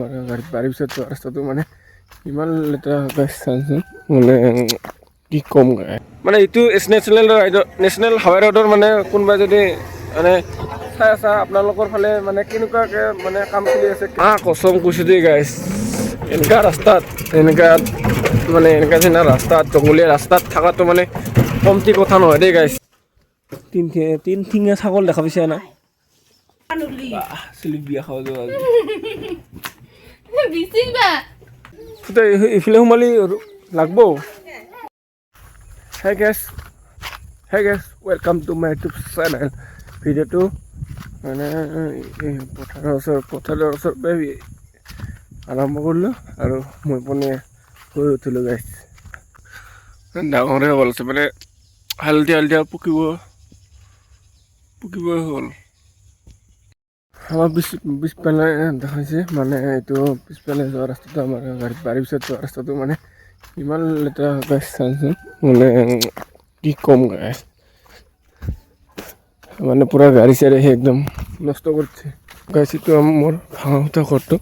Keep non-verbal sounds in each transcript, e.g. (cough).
বাৰীৰ পিছত যোৱা ৰাস্তাটো মানে ইমান লেতেৰা গৈছে চাওকচোন মানে কি ক'ম মানে এইটো নেশ্যনেল ৰাইডৰ নেশ্যনেল হাইৱে ৰোডৰ মানে কোনোবাই যদি মানে চাই আছা আপোনালোকৰ ফালে মানে কেনেকুৱাকৈ মানে কাম চলি আছে? আহ কচম কৈছোঁ দেই গাইছ এনেকুৱা ৰাস্তাত এনেকুৱা মানে এনেকুৱা নিচিনা ৰাস্তাত জংঘলীয়া ৰাস্তাত থকাটো মানে কমটি কথা নহয় দেই গাইছ তিন তিন ঠিঙীয়া ছাগল দেখা পাইছে না? বিয়া খাব যোৱা (laughs) ইফালে সোমালি লাগব। Hi guys hi guys welcome to my YouTube channel ভিডিঅ'টো মানে পথাৰৰ ওচৰত পথাৰৰ পৰাই আৰম্ভ কৰিলোঁ আৰু মই পোনে শুই উঠিলোঁ গাইছ ডাঙৰে হ'ব লাগিছে মানে হালধীয়া হালধীয়া পকিব পকিবই হ'ল। আমাৰ পিছ পিছফালে দেখাইছে মানে এইটো পিছফালে যোৱা ৰাস্তাটো আমাৰ গাড়ীত বাৰীৰ পিছত যোৱা ৰাস্তাটো মানে ইমান লেতেৰা হৈ গৈছে মানে কি ক'ম গাই মানে পূৰা গাড়ী চাড়ী একদম নষ্ট কৰিছে। গাইছ মোৰ ভাঙা ফুটা ঘৰটো।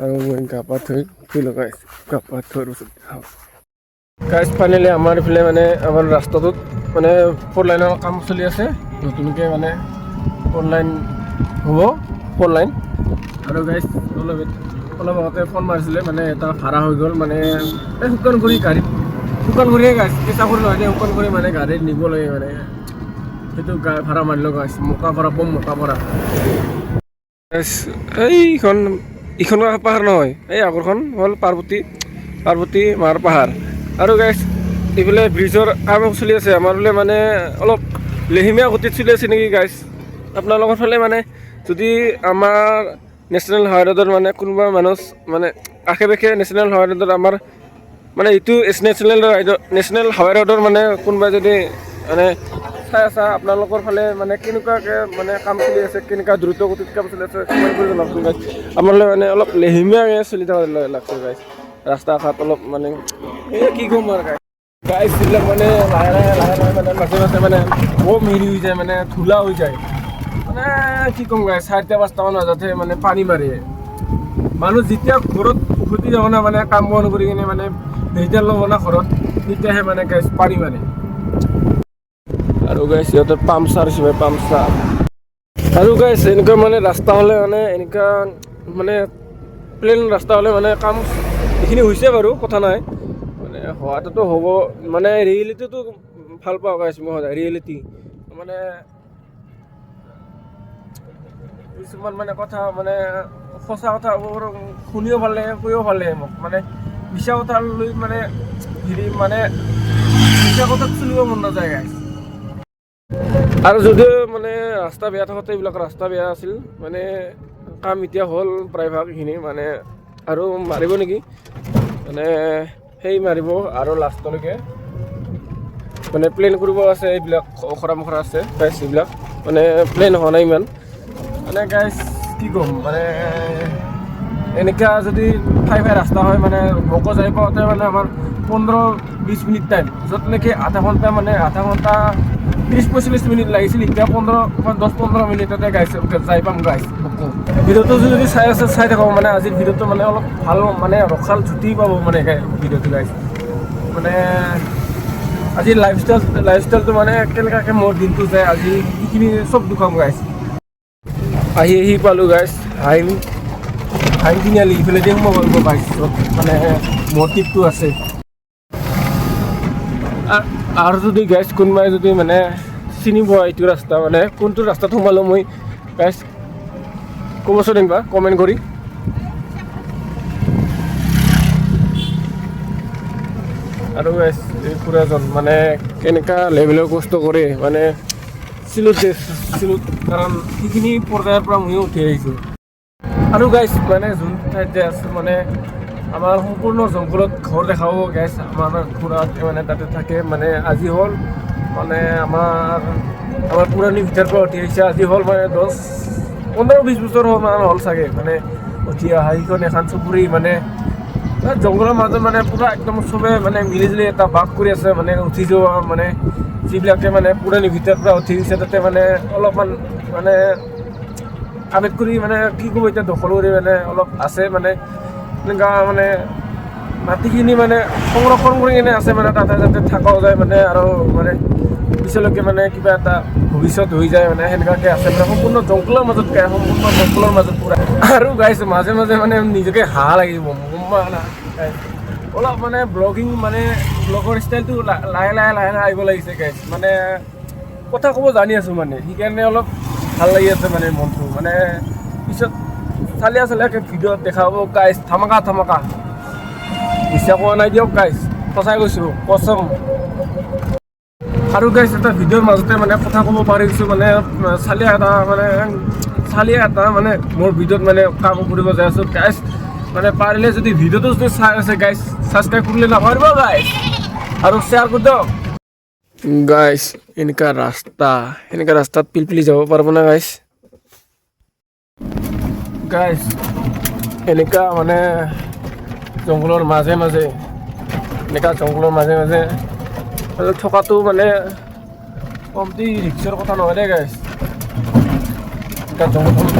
আৰু মই গা পা থৈ ফুল লগাইছোঁ গা পা থোৱাৰ পিছত গাইছ ফাইনেলি আমাৰ এইফালে মানে আমাৰ ৰাস্তাটোত মানে ফ'ৰ লাইনৰ কাম চলি আছে। নতুনকৈ মানে ফ'ৰ লাইন হ'ব? Four line. আৰু গাইজ অলপ অলপ আগতে ফোন মাৰিছিলে মানে এটা ভাড়া হৈ গ'ল মানে এই শুকানগুৰি গাড়ীত শুকানগুৰিয়ে গাইছ কেঁচাগুৰি নহয় দেই শুকানগুৰি মানে গাড়ীত নিব লাগে মানে। সেইটো গা ভাড়া মাৰিলোঁ গাইছ মোকাপাৰা বম মোকাপাৰা এইখন ইখন পাহাৰ নহয় এই আগৰখন হ'ল পাৰ্বতী পাৰ্বতী মাৰ পাহাৰ। আৰু গাইছ এইফালে ব্ৰিজৰ কাম চলি আছে আমাৰ বোলে মানে অলপ লেহিমীয়া গতিত চলি আছে নেকি গাইছ আপোনালোকৰ ফালে মানে যদি আমাৰ নেশ্যনেল হাই ৰোডৰ মানে কোনোবা মানুহ মানে আশে পাশে নেশ্যনেল হাই ৰোডৰ আমাৰ মানে এইটো নেশ্যনেল নেশ্যনেল হাই ৰোডৰ মানে কোনোবাই যদি মানে চাই আছা, আপোনালোকৰ ফালে মানে কেনেকুৱাকৈ মানে কাম চলি আছে, কেনেকুৱা দ্ৰুত গতিত কাম চলি আছে কমেণ্ট মানে অলপ লেহিমীয়াকৈ চলি থকা লাগছে গাইছ ৰাস্তা ঘাট অলপ মানে এই কি ক'ম আৰু গাইছ যিবিলাক মানে লাহে লাহে লাহে লাহে মানে মাজে মাজে মানে বম হেৰি হৈ যায় মানে ধূলা হৈ যায়। মানে কি ক'ম গাই চাৰিটা পাঁচটামান বজাতহে মানে পানী মাৰে। মানুহ যেতিয়া ঘৰত উভতি যাব না মানে কাম বন কৰি কিনে মানে ভেজিটেল ল'ব না ঘৰত তেতিয়াহে মানে গাইছ পানী মাৰে। আৰু গাইছ সিহঁতৰ পামচাৰ হিচাপে পামচাৰ। আৰু গাইছ এনেকুৱা মানে ৰাস্তা হ'লে মানে এনেকুৱা মানে প্লেন ৰাস্তা হ'লে মানে কাম এইখিনি হৈছে বাৰু কথা নাই। মানে হোৱাটোতো হ'ব মানে ৰিয়েলিটিটো ভাল পাওঁ গাইছ মই সদায় ৰিয়েলিটি মানে কিছুমান মানে কথা মানে সঁচা কথাবোৰ শুনিও ভালো লাগে, কৈও ভালো লাগে মোক। মানে মিছা কথা লৈ মানে হেৰি মানে মিছা কথাত চলিব মন নাযায় গাইছ আৰু যদিও মানে ৰাস্তা বেয়া থাকোঁতে এইবিলাক ৰাস্তা বেয়া আছিল মানে কাম এতিয়া হ'ল প্ৰায়ভাগ এইখিনি মানে আৰু মাৰিব নেকি? মানে সেই মাৰিব আৰু লাষ্টলৈকে। মানে প্লেন কৰিব আছে এইবিলাক অখৰা মখৰা আছে গাইছ এইবিলাক। মানে প্লেন হোৱা নাই ইমান। মানে গাইছ কি ক'ম মানে এনেকুৱা যদি ঠাই ঠাই ৰাস্তা হয় মানে মকো যাই পাওঁতে মানে আমাৰ পোন্ধৰ বিছ মিনিট টাইম য'ত নেকি আধা ঘণ্টা মানে আধা ঘণ্টা ত্ৰিছ পঁয়চল্লিছ মিনিট লাগিছিল, এতিয়া পোন্ধৰ দহ পোন্ধৰ মিনিটতে গাইছ যাই পাম গাইছ ভিডিঅ'টো যদি চাই আছে, চাই থাকক মানে আজিৰ ভিডিঅ'টো মানে অলপ ভালো মানে ৰখাল ছুটি পাব মানে ভিডিঅ'টো গাইছ মানে আজি লাইফষ্টাইল লাইফষ্টাইলটো মানে কেনেকুৱাকৈ মোৰ দিনটো যায়, আজি সেইখিনি চব দুখাম গাইছ আহি আহি পালোঁ গাইছ হাইম হাইম তিনিআলি ইফালে দি সোমাব পাৰিব গাইছ য'ত মানে মোৰ ট্ৰিপটো আছে। আৰু যদি গাইছ কোনোবাই যদি মানে চিনি পোৱা এইটো ৰাস্তা মানে কোনটো ৰাস্তাত সোমালোঁ মই গাইছ ক'বচোন একবাৰ কমেণ্ট কৰি। আৰু খুৰাজন মানে কেনেকুৱা লেভেলৰ কষ্ট কৰে মানে যে চিলোত কাৰণ সেইখিনি পৰ্যায়ৰ পৰা ময়ো উঠি আহিছোঁ। আৰু গাইছ মানে যোন ঠাইত যে আছোঁ মানে আমাৰ সম্পূৰ্ণ জংঘলত ঘৰ দেখাব গাইছ আমাৰ খুৰা মানে তাতে থাকে মানে আজি হ'ল মানে আমাৰ আমাৰ পুৰণি ভিতৰৰ পৰা উঠি আহিছে, আজি হ'ল মানে দহ, পোন্ধৰ বিছ বছৰ মান হ'ল চাগে মানে উঠি অহা সেইখন এখন চুবুৰী মানে জংঘলৰ মাজত মানে পূৰা একদম চবে মানে মিলি জুলি এটা বাস কৰি আছে মানে উঠি যোৱা মানে যিবিলাকে মানে পুৰণি ভিতৰৰ পৰা উঠি গৈছে তাতে মানে অলপমান মানে আবেগ কৰি মানে কি ক'ব এতিয়া দখল কৰি মানে অলপ আছে মানে এনেকুৱা মানে মাটিখিনি মানে সংৰক্ষণ কৰি কিনে আছে মানে তাতে যাতে থাকাও যায় মানে আৰু মানে পিছলৈকে মানে কিবা এটা ভৱিষ্যত হৈ যায় মানে সেনেকুৱাকৈ আছে মানে সম্পূৰ্ণ জংঘলৰ মাজত গাই সম্পূৰ্ণ জংঘলৰ মাজত পূৰা আৰু গাইছো মাজে মাজে মানে নিজকে হাঁহ লাগিব গম পোৱা না guys? অলপ মানে ব্লগিং মানে ব্লগৰ ষ্টাইলটো লাহে লাহে লাহে লাহে আহিব লাগিছে গাইছ মানে কথা ক'ব জানি আছোঁ মানে। সেইকাৰণে অলপ ভাল লাগি আছে মানে মনটো। মানে পিছত চালিয়া চালিয়াকৈ ভিডিঅ'ত দেখাব গাইছ ধামাকা ধামাকা। বিশ্বাস কোৱা নাই দিয়ক গাইছ সঁচাই কৈছোঁ কচম। আৰু গাইছ এটা ভিডিঅ'ৰ মাজতে মানে কথা ক'ব পাৰিছোঁ মানে চালিয়া এটা মানে চালিয়া এটা মানে মোৰ ভিডিঅ'ত মানে কাম কৰিব যাই আছোঁ গাইছ মানে পাৰিলে যদি ভিডিঅ'টো যদি চাই আছে গাইছ ছাবস্ক্ৰাইব কৰিলে নাপাৰিব গাইছ আৰু শ্বেয়াৰ কৰি দিয়ক গাইছ এনেকা ৰাস্তা এনেকা ৰাস্তাত পিলপিলি যাব পাৰিব না গাইছ গাইছ এনেকা মানে জংঘলৰ মাজে মাজে এনেকা জংঘলৰ মাজে মাজে আৰু থকাটো মানে কমটি ৰিক্সৰ কথা নহয় দেই গাইছ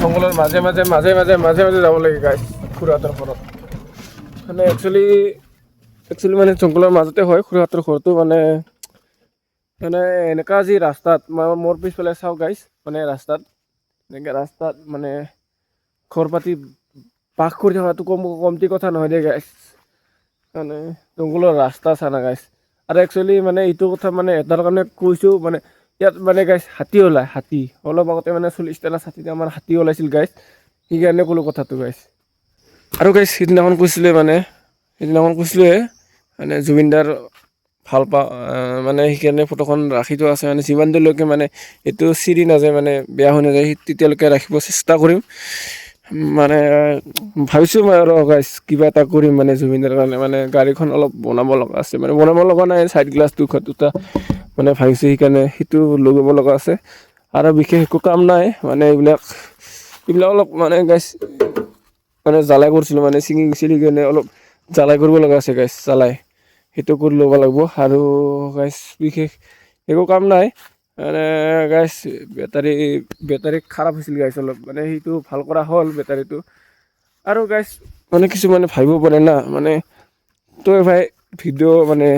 জংঘলৰ মাজে মাজে মাজে মাজে মাজে মাজে যাব লাগে গাইছ খুৰাহঁতৰ ঘৰত। মানে একচুৱেলি একচুৱেলি মানে জংঘলৰ মাজতে হয় খুৰাহঁতৰ ঘৰটো মানে মানে এনেকা যি ৰাস্তাত, মই মোৰ পিছফালে চাওঁ গাইছ মানে ৰাস্তাত, এনেকৈ ৰাস্তাত মানে ঘৰ পাতি বাস কৰি থকাটো কম, কমটি কথা নহয় দেই গাইছ মানে জংঘলৰ ৰাস্তা চানা গাইছ আৰু একচুৱেলি মানে এইটো কথা মানে এটাৰ কাৰণে কৈছোঁ মানে ইয়াত মানে গাইছ হাতী ওলায়, হাতী। অলপ আগতে মানে চল্লিছটা না ষাঠিটা আমাৰ হাতী ওলাইছিল গাইছ সেইকাৰণে ক'লোঁ কথাটো গাইছ আৰু গাইছ সিদিনাখন কৈছিলে মানে সিদিনাখন কৈছিলোঁৱে মানে জুবিনদাৰ ভালো পাওঁ মানে সেইকাৰণে ফটোখন ৰাখি থোৱা আছে মানে যিমান দূৰলৈকে মানে এইটো চিৰি নাযায় মানে বেয়া হৈ নাযায় তেতিয়ালৈকে ৰাখিব চেষ্টা কৰিম। মানে ভাবিছোঁ মই আৰু গাইছ কিবা এটা কৰিম মানে জুবিনদাৰ কাৰণে মানে গাড়ীখন অলপ বনাব লগা আছে মানে বনাব লগা নাই চাইড গ্লাছ দুখন দুটা মানে ভাবিছোঁ সেইকাৰণে সেইটো লগাব লগা আছে। আৰু বিশেষ একো কাম নাই মানে এইবিলাক এইবিলাক অলপ মানে গাইছ মানে জ্বালাই কৰিছিলোঁ মানে ছিঙি চিঙি কিনে অলপ জ্বালাই কৰিব লগা আছে গাইছ জ্বালাই। সেইটো কৰি ল'ব লাগিব। আৰু গাইছ বিশেষ একো কাম নাই। মানে গাইছ বেটাৰী বেটাৰী খাৰাপ হৈছিল গাইছ অলপ। মানে সেইটো ভালো কৰা হ'ল বেটাৰীটো। আৰু গাইছ মানে কিছুমানে ভাবিব পাৰে না মানে তই ভাই ভিডিঅ' মানে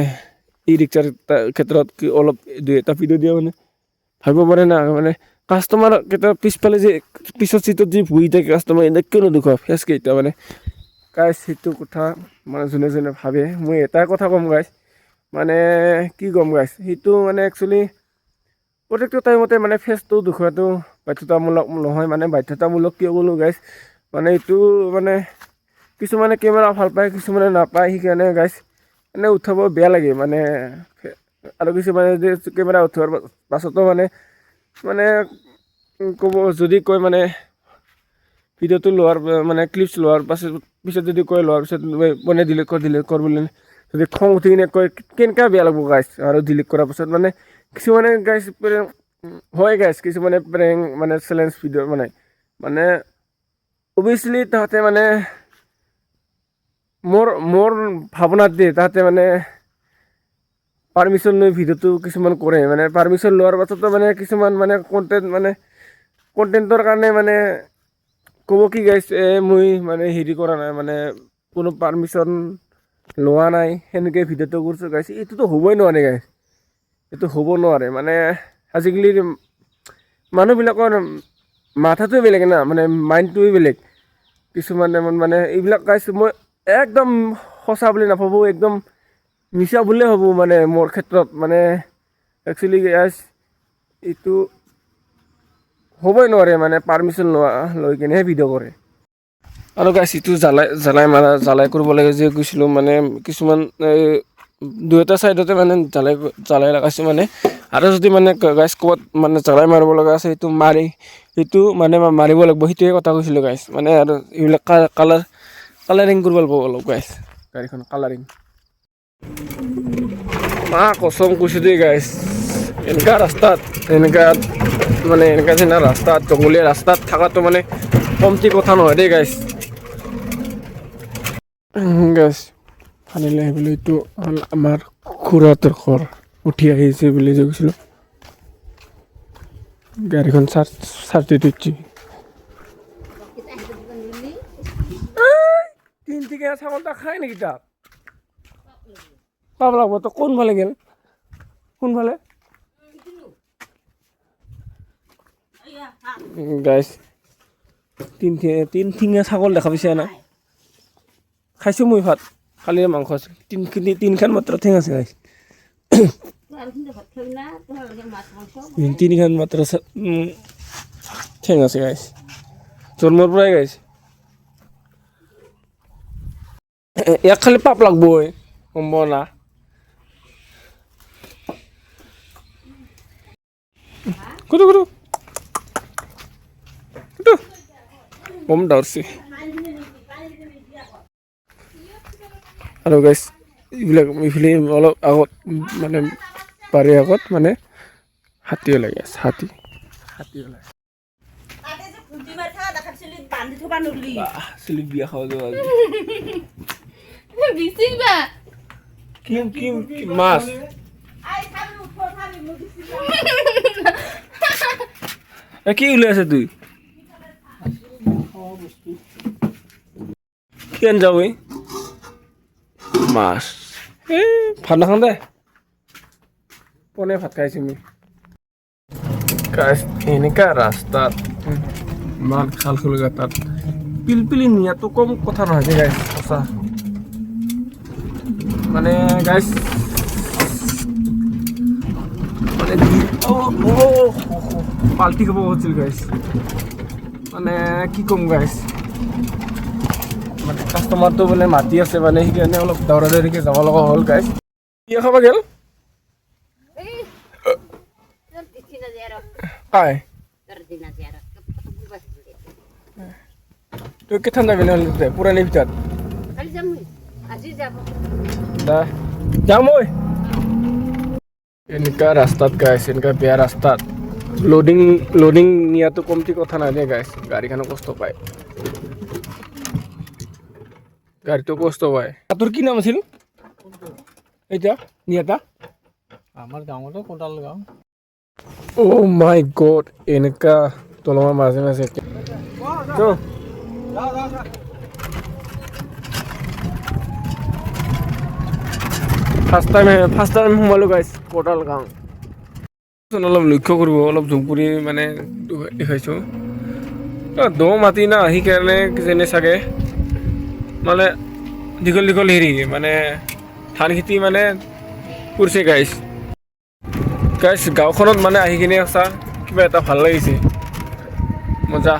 ই ৰিক্সাৰ ক্ষেত্ৰত অলপ দুই এটা ভিডিঅ' দিয়া মানে ভাবিব পাৰে না মানে কাষ্টমাৰ কেইটা পিছফালে যে পিছৰ চিটত যি বহি থাকে কাষ্টমাৰ এনে কিয় নেদেখুৱা ফেচ কেইটা মানে। গাইছ সেইটো কথা মানে যোনে যোনে ভাবে, মই এটাই কথা ক'ম গাইছ মানে কি ক'ম গাইছ সেইটো মানে একচুৱেলি প্ৰত্যেকটো টাইমতে মানে ফেচটো দেখুৱাটো বাধ্যতামূলক নহয় মানে বাধ্যতামূলক কিয় ক'লোঁ গাইছ মানে এইটো মানে কিছুমানে কেমেৰা ভালো পায়, কিছুমানে নাপায়, সেইকাৰণে গাইছ মানে উঠাব বেয়া লাগে মানে আৰু কিছুমানে যদি কেমেৰা উঠোৱাৰ পাছতো মানে মানে ক'ব, যদি কয় মানে ভিডিঅ'টো লোৱাৰ মানে ক্লিপছ লোৱাৰ পাছত, পিছত যদি কয় লোৱাৰ পিছত মানে ডিলিট কৰ ডিলিট কৰ বুলি, যদি খং উঠি কিনে কয় কেনেকুৱা বেয়া লাগব গাইছ আৰু ডিলিট কৰাৰ পাছত মানে কিছুমানে গাইছ প্ৰেং হয় গাইছ কিছুমানে প্ৰেং মানে চেলেঞ্জ ভিডিঅ' মানে মানে অভিয়াছলি তাহাঁতে মানে মোৰ মোৰ ভাৱনাত দেই তাহাঁতে মানে পাৰ্মিশ্যন লৈ ভিডিঅ'টো কিছুমান কৰে মানে পাৰ্মিশ্যন লোৱাৰ পাছতো মানে কিছুমান মানে কণ্টেণ্ট মানে কণ্টেণ্টৰ কাৰণে মানে ক'ব কি গাইছ এ, মই মানে হেৰি কৰা নাই মানে কোনো পাৰ্মিশ্যন লোৱা নাই, সেনেকৈ ভিডিঅ'টো কৰিছোঁ গাইছ এইটোতো হ'বই নোৱাৰে গাইছ এইটো হ'ব নোৱাৰে মানে আজিকালি মানুহবিলাকৰ মাথাটোৱে বেলেগ না মানে মাইণ্ডটোৱে বেলেগ। কিছুমানে মানে এইবিলাক গাইছ মই একদম সঁচা বুলি নাভাবোঁ, একদম মিছা বুলিয়ে ভাবোঁ মানে মোৰ ক্ষেত্ৰত মানে একচুৱেলি গাইছ এইটো হ'বই নোৱাৰে মানে পাৰ্মিশ্যন লোৱা, লৈ কিনেহে ভিডিঅ' কৰে। আৰু গাইছ এইটো জ্বালাই জ্বালাই মাৰা, জ্বালাই কৰিব লাগে যে কৈছিলোঁ মানে কিছুমান এই দুই এটা ছাইডতে মানে জ্বালাই জ্বালাই লগাইছোঁ মানে। আৰু যদি মানে গাইছ ক'ৰবাত মানে জ্বালাই মাৰিব লগা আছে, সেইটো মাৰি, সেইটো মানে মাৰিব লাগিব, সেইটোৱে কথা কৈছিলোঁ গাইছ মানে আৰু এইবিলাক কালাৰ কালাৰিং কৰিব লাগিব অলপ গাইছ গাড়ীখন কালাৰিং মা কসম কুছি দিয়ে গাইস এনেকা রাস্তাত এনেকা মানে এনেকা যে না রাস্তাত জঙ্গলীয়া রাস্তাত থাকাতো মানে কমতি কথা নহয় দেই গাইছ গাইছ ফানিলে আহিবলৈ এইটো হ'ল আমাৰ খুৰাটোৰ ঘৰ উঠি আহিছে বুলি যে কৈছিলোঁ গাড়ীখন চাৰ্জ চাৰ্জ দি দিছে তিনিটিকা ছাগল খায় নেকি তাক পাব লাগব তো কোনফালে গেল? কোনফালে গাইছ তিন তিন ঠিঙীয়া ছাগল দেখা পাইছে না? খাইছোঁ মই ভাত? কালি মাংস আছিল তিন তিনিখান মাত্ৰ ঠেং আছে গাইছ তিনিখান মাত্ৰ ঠেং আছে গাইছ জন্মৰ পৰাই গাইছ ইয়াক খালি পাপ লাগবই। গম না? কুটু কুটু। কুটু। বম ধৰছি আৰু গাইছ এইবিলাক এইফালে অলপ আগত মানে বাৰীৰ আগত মানে হাতী ওলাই আছে হাতী। হাতী ওলাই বিয়া খাব কি মাছ (laughs) আই চাবি উঠো চাবি মোক দিছিল এ কি ওলাই আছে তুই? কেন এই মাছ। এই ভাত নাখাওঁ দে। পনে ভাত খাইছোঁ আমি এনেকা ৰাস্তাত ইমান খাল খুলগা তাত পিলপিলি নিয়াটো কম কথা নহয় যে গাইছ সঁচা। মানে গাইছ মানে পাল্টি খাব হৈছিল গাইছ মানে কি ক'ম গাইছ মানে কাষ্টমাৰটো বোলে মাতি আছে মানে সেইকাৰণে অলপ দৌৰা দৌৰিকৈ যাব লগা হ'ল গাইছ কি খাব গ'ল? Cina তই কেথান যাবি নহ'লে পুৰণি ভিতৰত? যাম ঐ। এনেকুৱা ৰাস্তাত গাইছ এনেকুৱা বেয়া ৰাস্তাত। লোডিং লোডিং নিয়াটো কমটি কথা নাই দেই গাইছ গাড়ীখনো কষ্ট পায়। গাড়ীটো কষ্ট পায়। তোৰ কি নাম আছিল এতিয়া নিয়াটা আমাৰ গাঁৱতে কোদাল গাঁও। অ' মাই গড এনেকুৱা দলঙৰ মাজে মাজে ত' ফাৰ্ষ্ট টাইম ফাৰ্ষ্ট টাইম সোমালোঁ গাইছ কোটাল গাঁও। অলপ লক্ষ্য কৰিব, অলপ জুম কৰি মানে দেখাইছোঁ। দ মাটি না সেইকাৰণে যেনে চাগে। মানে দীঘল দীঘল হেৰি মানে ধান খেতি মানে কৰিছে গাইছ গাইছ গাঁওখনত মানে আহি কিনে সঁচা কিবা এটা ভালো লাগিছে। মজা।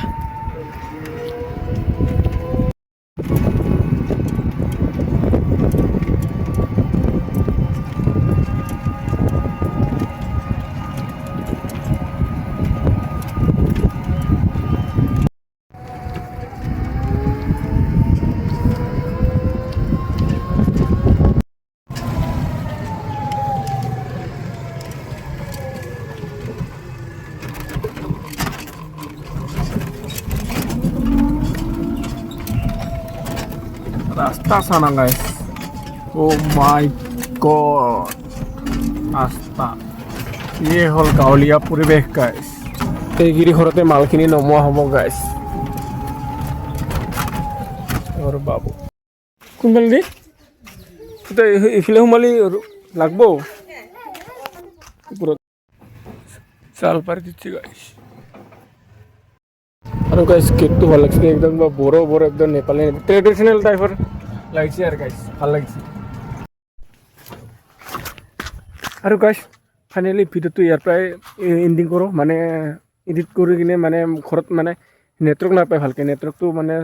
রাস্তা সানা গাইস ও মাই গড ৰাস্তা ইয়ে হ'ল গাঁৱলীয়া পৰিৱেশ গাইছ এইগিৰি ঘৰতে মালখিনি নমোৱা হ'ব গাইছ বাবু কোনফালে দি এই- এইফালে সোমালি লাগব চাল পাৰি দিচ্ছি গাইছ আৰু গাইছ কেকটো ভালো লাগিছে একদম বড়ো বড়ো একদম নেপালী ট্ৰেডিশ্যনেল টাইপৰ লাগিছে আৰু গাইছ ভালো লাগিছে। আৰু গাইছ ফাইনেলি ভিডিঅ'টো ইয়াৰ পৰাই এণ্ডিং কৰোঁ মানে এডিট কৰি কিনে মানে ঘৰত মানে নেটৱৰ্ক নাপায় ভালকৈ নেটৱৰ্কটো মানে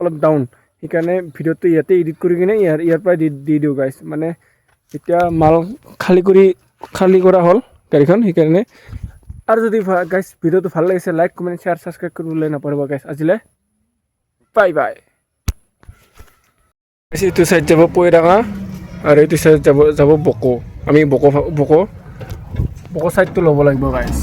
অলপ ডাউন সেইকাৰণে ভিডিঅ'টো ইয়াতে এডিট কৰি কিনে ইয়াৰ ইয়াৰ পৰাই দি দি দিওঁ গাইছ মানে এতিয়া মাল খালী কৰি, খালী কৰা হ'ল গাড়ীখন, সেইকাৰণে। আৰু যদি গাইছ ভিডিঅ'টো ভালো লাগিছে লাইক কমেণ্ট শ্বেয়াৰ ছাবস্ক্ৰাইব কৰিবলৈ নাপাহৰিব গাইছ আজিলৈ বাই বাই এইটো চাইড যাব পৈৰাঙা আৰু এইটো চাইড যাব যাব বকো আমি বকো বকো বকো চাইডটো ল'ব লাগিব গাইছ